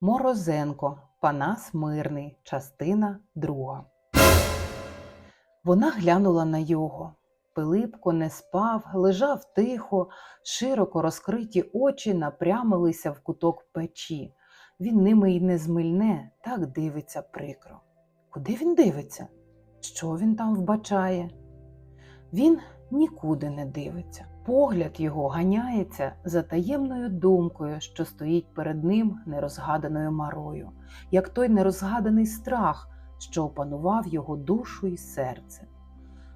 Морозенко Панас Мирний, частина друга. Вона глянула на його. Пилипко не спав, лежав тихо, широко розкриті очі напрямилися в куток печі. Він ними й не змильне, так дивиться прикро. Куди він дивиться? Що він там вбачає? Він нікуди не дивиться. Погляд його ганяється за таємною думкою, що стоїть перед ним нерозгаданою марою, як той нерозгаданий страх, що опанував його душу і серце.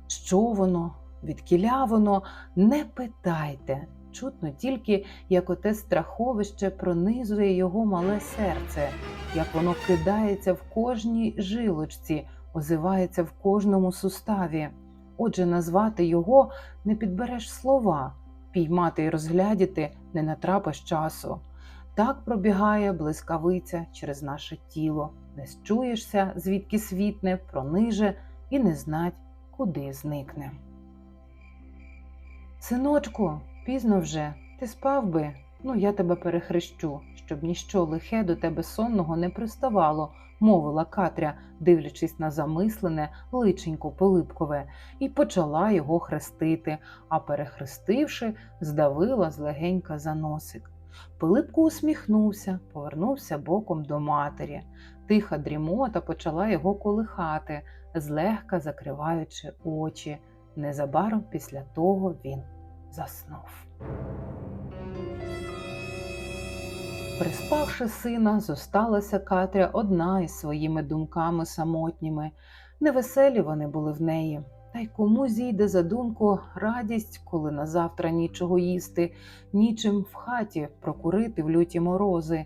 Що воно, відкіля воно, не питайте. Чутно тільки, як оте страховище пронизує його мале серце, як воно кидається в кожній жилочці, озивається в кожному суставі. Отже, назвати його не підбереш слова, піймати і розглядіти не натрапиш часу. Так пробігає блискавиця через наше тіло, не счуєшся, звідки світне, прониже і не знать, куди зникне. Синочку, пізно вже, ти спав би, ну я тебе перехрещу, щоб ніщо лихе до тебе сонного не приставало, мовила Катря, дивлячись на замислене личенько Пилипкове, і почала його хрестити, а перехрестивши, здавила злегенька за носик. Пилипко усміхнувся, повернувся боком до матері. Тиха дрімота почала його колихати, злегка закриваючи очі. Незабаром після того він заснув. Приспавши сина, зосталася Катря одна із своїми думками самотніми. Невеселі вони були в неї. Та й кому зійде за думку радість, коли на завтра нічого їсти, нічим в хаті прокурити в люті морози.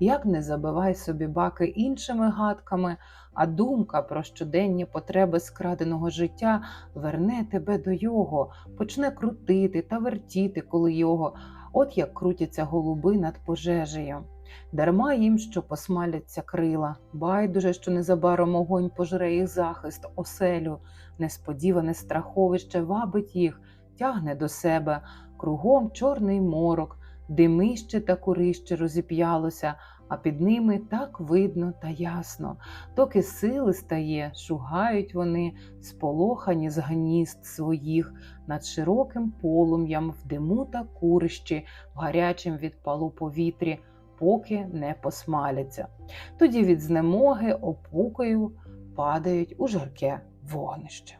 Як не забивай собі баки іншими гадками, а думка про щоденні потреби скраденого життя верне тебе до його, почне крутити та вертіти коли його, от як крутяться голуби над пожежею. Дарма їм, що посмаляться крила, байдуже, що незабаром огонь пожре їх захист, оселю, несподіване страховище вабить їх, тягне до себе, кругом чорний морок, димище та курище розіп'ялося, а під ними так видно та ясно. Доки сили стає, шугають вони, сполохані з гнізд своїх, над широким полум'ям в диму та курищі, в гарячим від палу повітрі, поки не посмаляться. Тоді від знемоги опукою падають у жарке вогнище.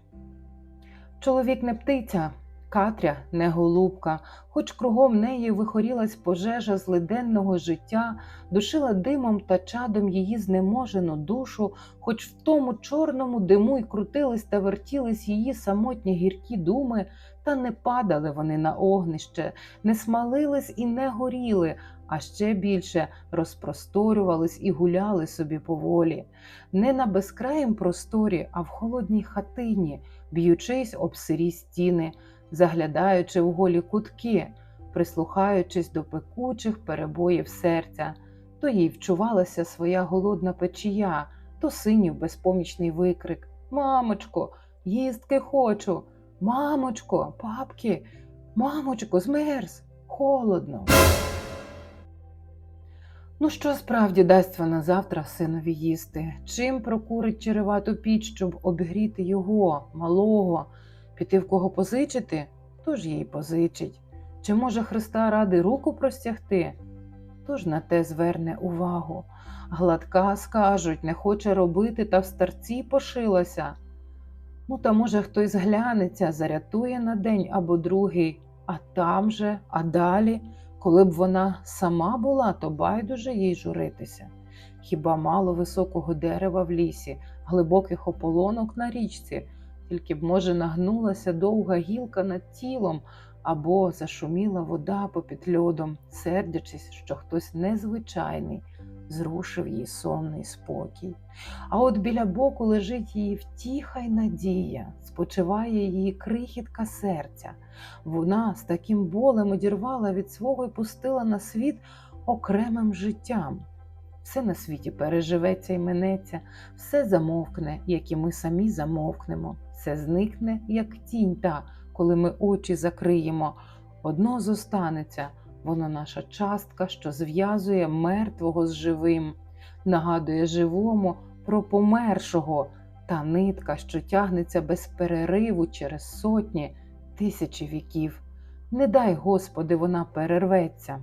Чоловік не птиця, Катря не голубка, хоч кругом неї вихорілась пожежа злиденного життя, душила димом та чадом її знеможену душу, хоч в тому чорному диму й крутились та вертілись її самотні гіркі думи, та не падали вони на огнище, не смалились і не горіли, а ще більше розпросторювались і гуляли собі поволі, не на безкраїм просторі, а в холодній хатині, б'ючись об сирі стіни заглядаючи в голі кутки, прислухаючись до пекучих перебоїв серця, то їй вчувалася своя голодна печія, то синів безпомічний викрик Мамочко, їстки хочу, мамочко, папки, мамочко, змерз, холодно. Ну, що справді дасть вона завтра синові їсти? Чим прокурить черевату піч, щоб обігріти його, малого? Піти в кого позичити, хто ж їй позичить? Чи може Христа ради руку простягти? Хто ж на те зверне увагу? Гладка, скажуть, не хоче робити, та в старці пошилася. Ну, та, може, хтось глянеться, зарятує на день або другий, а там же, а далі, коли б вона сама була, то байдуже їй журитися. Хіба мало високого дерева в лісі, глибоких ополонок на річці, тільки б, може, нагнулася довга гілка над тілом або зашуміла вода попід льодом, сердячись, що хтось незвичайний зрушив її сонний спокій. А от біля боку лежить її втіха й надія, спочиває її крихітка серця. Вона з таким болем одірвала від свого і пустила на світ окремим життям. Все на світі переживеться і минеться, все замовкне, як і ми самі замовкнемо, все зникне, як тінь та, коли ми очі закриємо. Одно зостанеться Воно наша частка, що зв'язує мертвого з живим, нагадує живому про помершого та нитка, що тягнеться без перериву через сотні, тисячі віків. Не дай, Господи, вона перерветься.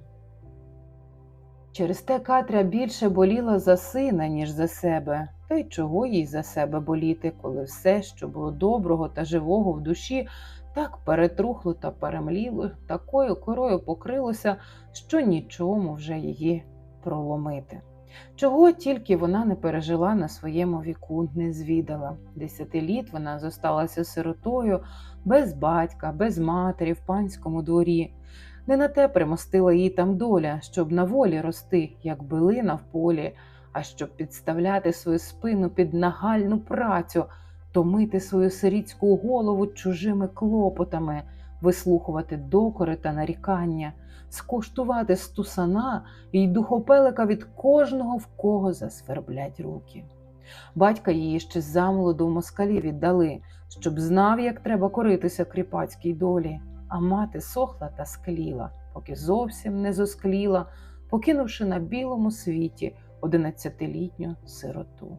Через те Катря більше боліла за сина, ніж за себе, та й чого їй за себе боліти, коли все, що було доброго та живого в душі, так перетрухло та перемліло, такою корою покрилося, що нічому вже її проломити. Чого тільки вона не пережила на своєму віку, не звідала. Десяти літ вона зосталася сиротою, без батька, без матері в панському дворі. Не на те примостила її там доля, щоб на волі рости, як билина в полі, а щоб підставляти свою спину під нагальну працю, томити свою сирітську голову чужими клопотами, вислухувати докори та нарікання, скоштувати стусана і духопелика від кожного, в кого засверблять руки. Батька її ще замолоду в москалі віддали, щоб знав, як треба коритися кріпацькій долі а мати сохла та скліла, поки зовсім не зоскліла, покинувши на білому світі одинадцятилітню сироту.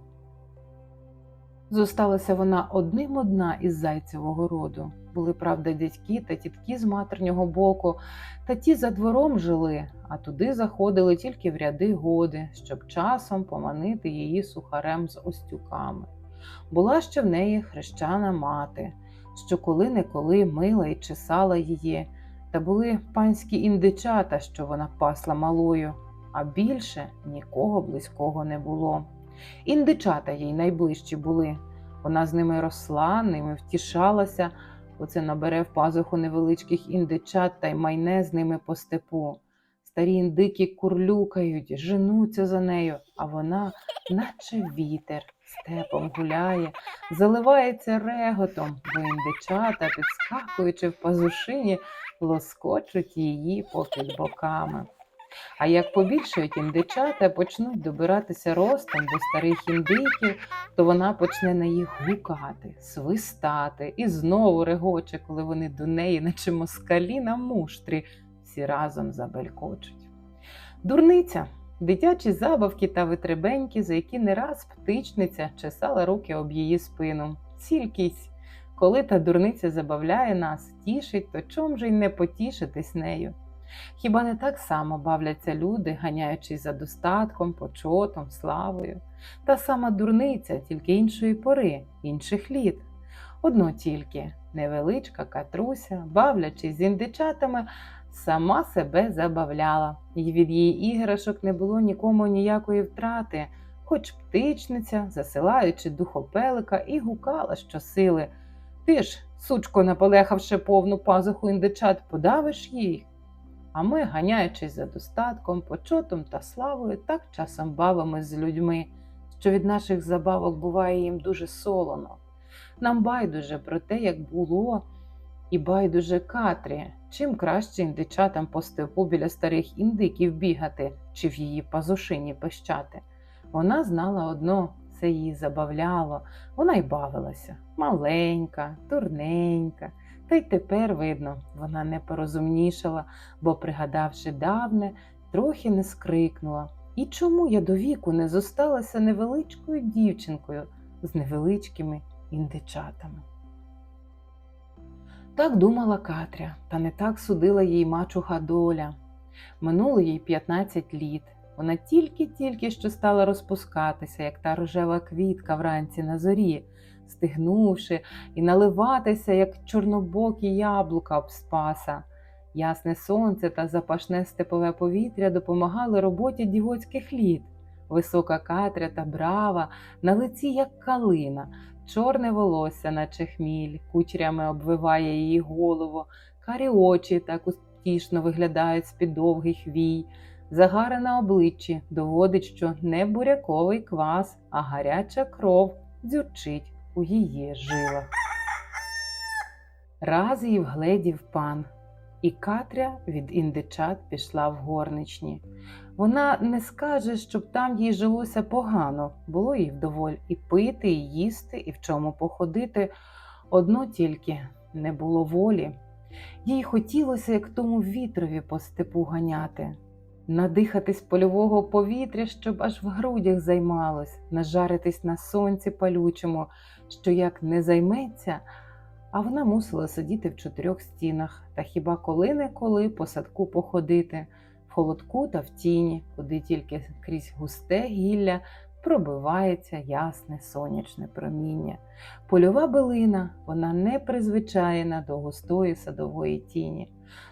Зосталася вона одним одна із зайцевого роду. Були, правда, дядьки та тітки з матернього боку, та ті за двором жили, а туди заходили тільки в ряди годи, щоб часом поманити її сухарем з остюками. Була ще в неї хрещана мати що коли-неколи мила і чесала її, та були панські індичата, що вона пасла малою, а більше нікого близького не було. Індичата їй найближчі були. Вона з ними росла, ними втішалася, оце набере в пазуху невеличких індичат та й майне з ними по степу. Старі індики курлюкають, женуться за нею, а вона, наче вітер, степом гуляє, заливається реготом, бо індичата, підскакуючи в пазушині, лоскочуть її попід боками. А як побільшують індичата, почнуть добиратися ростом до старих індиків, то вона почне на їх гукати, свистати і знову регоче, коли вони до неї, наче москалі на муштрі, всі разом забелькочуть. Дурниця дитячі забавки та витребеньки, за які не раз птичниця чесала руки об її спину. Цількість, коли та дурниця забавляє нас, тішить, то чом же й не потішитись нею? Хіба не так само бавляться люди, ганяючись за достатком, почотом, славою? Та сама дурниця, тільки іншої пори, інших літ. Одно тільки невеличка катруся, бавлячись з індичатами, сама себе забавляла, і від її іграшок не було нікому ніякої втрати, хоч птичниця, засилаючи духопелика, і гукала щосили. Ти ж, сучко, наполехавши повну пазуху індичат, подавиш їх. А ми, ганяючись за достатком, почотом та славою, так часом бавимось з людьми, що від наших забавок буває їм дуже солоно. Нам байдуже про те, як було, і байдуже Катрі, чим краще індичатам по степу біля старих індиків бігати чи в її пазушині пищати. Вона знала одно, це її забавляло, вона й бавилася маленька, турненька. Та й тепер, видно, вона не порозумнішала, бо, пригадавши давне, трохи не скрикнула. І чому я до віку не зосталася невеличкою дівчинкою з невеличкими індичатами? Так думала Катря, та не так судила їй мачуха доля. Минуло їй 15 літ. Вона тільки-тільки що стала розпускатися, як та рожева квітка вранці на зорі, стигнувши і наливатися, як чорнобокі яблука об спаса. Ясне сонце та запашне степове повітря допомагали роботі дівоцьких літ. Висока Катря та брава, на лиці, як калина, чорне волосся, наче хміль, кучерями обвиває її голову, карі очі так утішно виглядають з-під довгих вій. Загара на обличчі доводить, що не буряковий квас, а гаряча кров дзюрчить у її жилах. Раз її вгледів пан, і Катря від індичат пішла в горничні. Вона не скаже, щоб там їй жилося погано, було їй вдоволь і пити, і їсти, і в чому походити. Одно тільки не було волі. Їй хотілося, як тому вітрові по степу ганяти, надихатись польового повітря, щоб аж в грудях займалось, нажаритись на сонці палючому, що як не займеться, а вона мусила сидіти в чотирьох стінах та хіба коли-неколи по садку походити, в холодку та в тіні, куди тільки крізь густе гілля пробивається ясне сонячне проміння. Польова билина, вона не призвичаєна до густої садової тіні.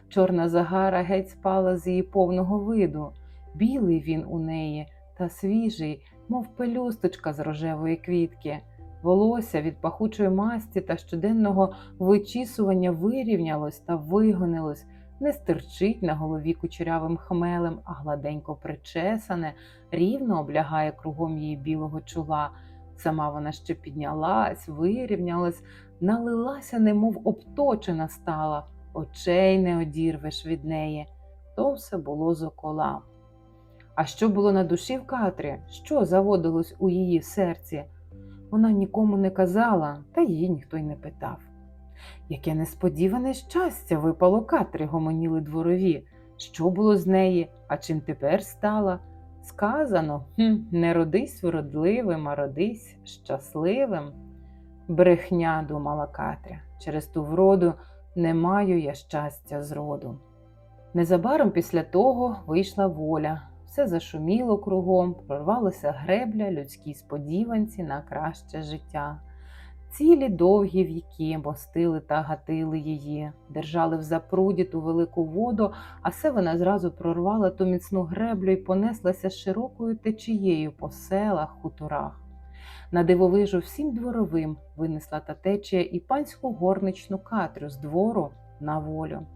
Чорна загара геть спала з її повного виду. Білий він у неї та свіжий, мов пелюсточка з рожевої квітки. Волосся від пахучої масті та щоденного вичісування вирівнялось та вигонилось, не стирчить на голові кучерявим хмелем, а гладенько причесане, рівно облягає кругом її білого чола. Сама вона ще піднялась, вирівнялась, налилася, немов обточена стала, очей не одірвеш від неї. То все було зокола. А що було на душі в Катрі? Що заводилось у її серці? Вона нікому не казала, та її ніхто й не питав. Яке несподіване щастя випало Катрі, гомоніли дворові. Що було з неї, а чим тепер стала? Сказано, хм, не родись вродливим, а родись щасливим. Брехня, думала Катря, через ту вроду не маю я щастя зроду. Незабаром після того вийшла воля, все зашуміло кругом, прорвалася гребля людській сподіванці на краще життя. Цілі довгі віки мостили та гатили її, держали в запруді ту велику воду, а се вона зразу прорвала ту міцну греблю і понеслася широкою течією по селах, хуторах. На дивовижу всім дворовим винесла та течія і панську горничну Катрю з двору на волю.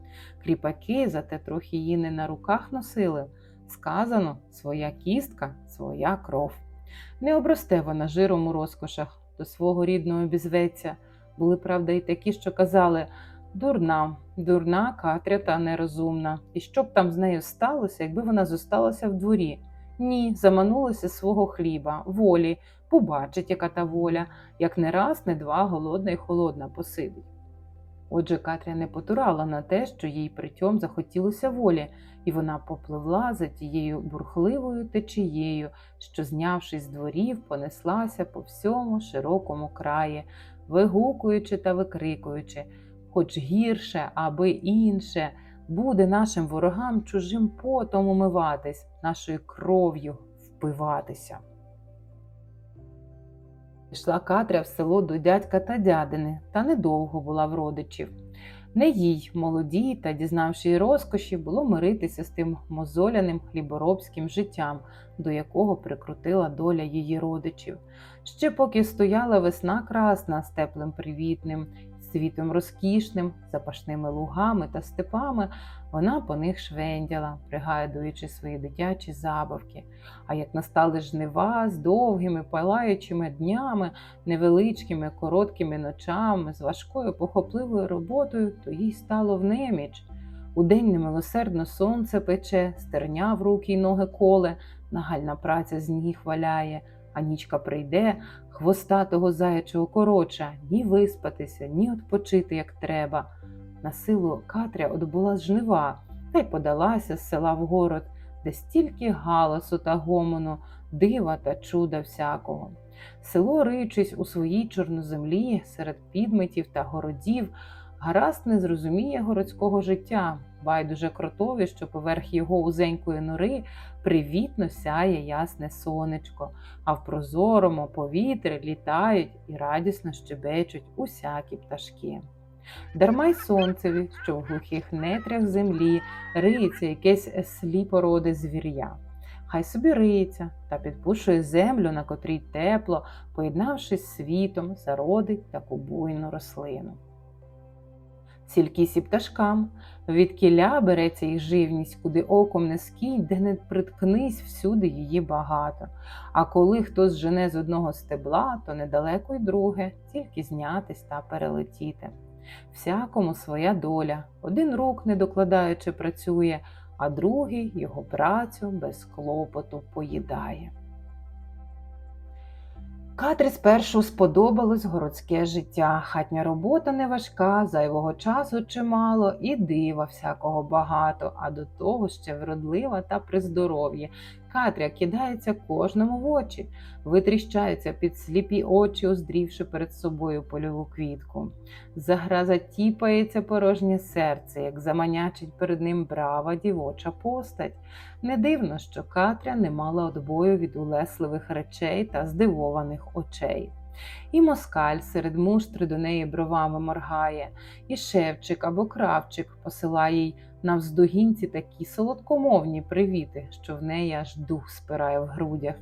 Кріпаки зате трохи її не на руках носили. Сказано, своя кістка, своя кров. Не обросте вона жиром у розкошах, до свого рідного обізветься. Були, правда, і такі, що казали дурна, дурна Катря та нерозумна. І що б там з нею сталося, якби вона зосталася в дворі? Ні, заманулася свого хліба, волі, побачить, яка та воля, як не раз, не два голодна і холодна посидить. Отже, Катря не потурала на те, що їй притьом захотілося волі, і вона попливла за тією бурхливою течією, що, знявшись з дворів, понеслася по всьому широкому краї, вигукуючи та викрикуючи, хоч гірше, аби інше, буде нашим ворогам чужим потом умиватись, нашою кров'ю впиватися. Пішла Катря в село до дядька та дядини, та недовго була в родичів. Не їй, молодій та дізнавши розкоші, було миритися з тим мозоляним хліборобським життям, до якого прикрутила доля її родичів. Ще поки стояла весна красна з теплим привітним, світом розкішним, запашними лугами та степами, вона по них швендяла, пригадуючи свої дитячі забавки. А як настали жнива з довгими палаючими днями, невеличкими короткими ночами, з важкою похопливою роботою, то їй стало в неміч. Удень немилосердно сонце пече, стерня в руки й ноги коле, нагальна праця з ніг валяє, а нічка прийде, хвостатого заячого короча, ні виспатися, ні відпочити, як треба. На силу Катря одбула жнива та й подалася з села в город, де стільки галасу та гомону, дива та чуда всякого. Село, риючись у своїй чорноземлі серед підметів та городів, гаразд не зрозуміє городського життя, байдуже кротові, що поверх його узенької нори привітно сяє ясне сонечко, а в прозорому повітрі літають і радісно щебечуть усякі пташки. Дарма й сонцеві, що в глухих нетрях землі риється якесь слі породи звір'я. Хай собі риється та підпушує землю, на котрій тепло, поєднавшись з світом, зародить таку буйну рослину. Сількісі пташкам, від кіля береться їх живність, куди оком не скінь, де не приткнись, всюди її багато. А коли хтось жене з одного стебла, то недалеко й друге, тільки знятись та перелетіти. Всякому своя доля, один рук не докладаючи працює, а другий його працю без клопоту поїдає. Катрі спершу сподобалось городське життя. Хатня робота не важка, зайвого часу чимало, і дива всякого багато, а до того ще вродлива та при здоров'ї. Катря кидається кожному в очі, витріщається під сліпі очі, оздрівши перед собою польову квітку. Заграза тіпається порожнє серце, як заманячить перед ним брава дівоча постать. Не дивно, що Катря не мала одбою від улесливих речей та здивованих очей. І москаль серед муштри до неї бровами моргає, і шевчик або кравчик посилає їй навздогінці такі солодкомовні привіти, що в неї аж дух спирає в грудях,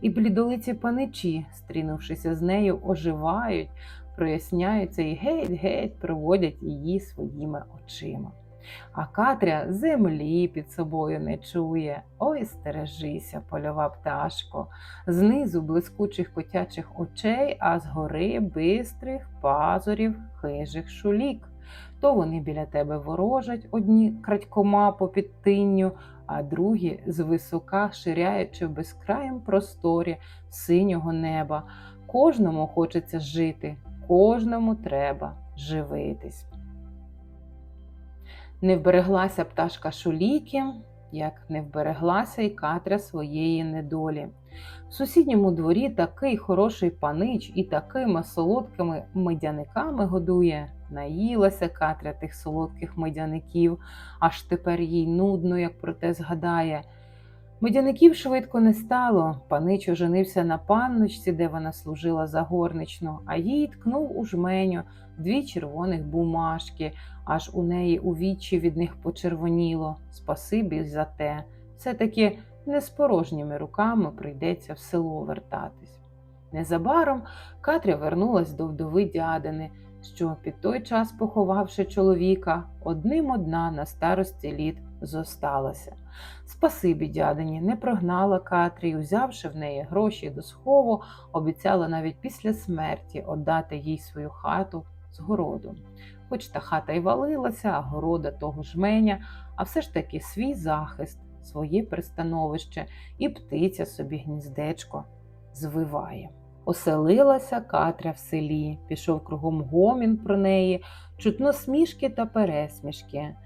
і блідолиці паничі, стрінувшися з нею, оживають, проясняються і геть-геть проводять її своїми очима. А Катря землі під собою не чує. Ой, стережися, польова пташко, знизу блискучих котячих очей, а згори бистрих пазурів хижих шулік. То вони біля тебе ворожать одні крадькома по підтинню, а другі звисока ширяючи в безкраєм просторі синього неба. Кожному хочеться жити, кожному треба живитись. Не вбереглася пташка шуліки, як не вбереглася й Катря своєї недолі. В сусідньому дворі такий хороший панич і такими солодкими медяниками годує. Наїлася Катря тих солодких медяників, аж тепер їй нудно, як про те згадає. Медяників швидко не стало. Панич оженився на панночці, де вона служила за горничну, а їй ткнув у жменю дві червоних бумажки, аж у неї у вічі від них почервоніло. Спасибі за те. Все-таки не з порожніми руками прийдеться в село вертатись. Незабаром Катря вернулась до вдови дядини, що під той час, поховавши чоловіка, одним одна на старості літ зосталася. Спасибі дядині, не прогнала Катрі, узявши в неї гроші до схову, обіцяла навіть після смерті віддати їй свою хату з городом. Хоч та хата й валилася, а города того жменя, а все ж таки свій захист, своє пристановище і птиця собі гніздечко звиває. Оселилася Катря в селі, пішов кругом гомін про неї, чутно смішки та пересмішки.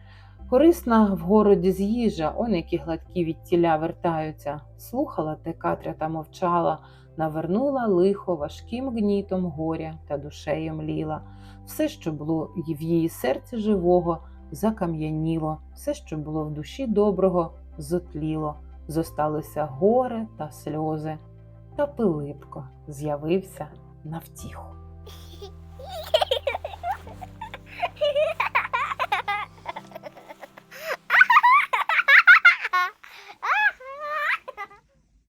Корисна в городі з їжа, он які гладкі від тіля вертаються. Слухала те Катря та мовчала, навернула лихо важким гнітом горя та душею мліла. Все, що було в її серці живого, закам'яніло, все, що було в душі доброго, зотліло, зосталося горе та сльози, та Пилипко з'явився на втіху.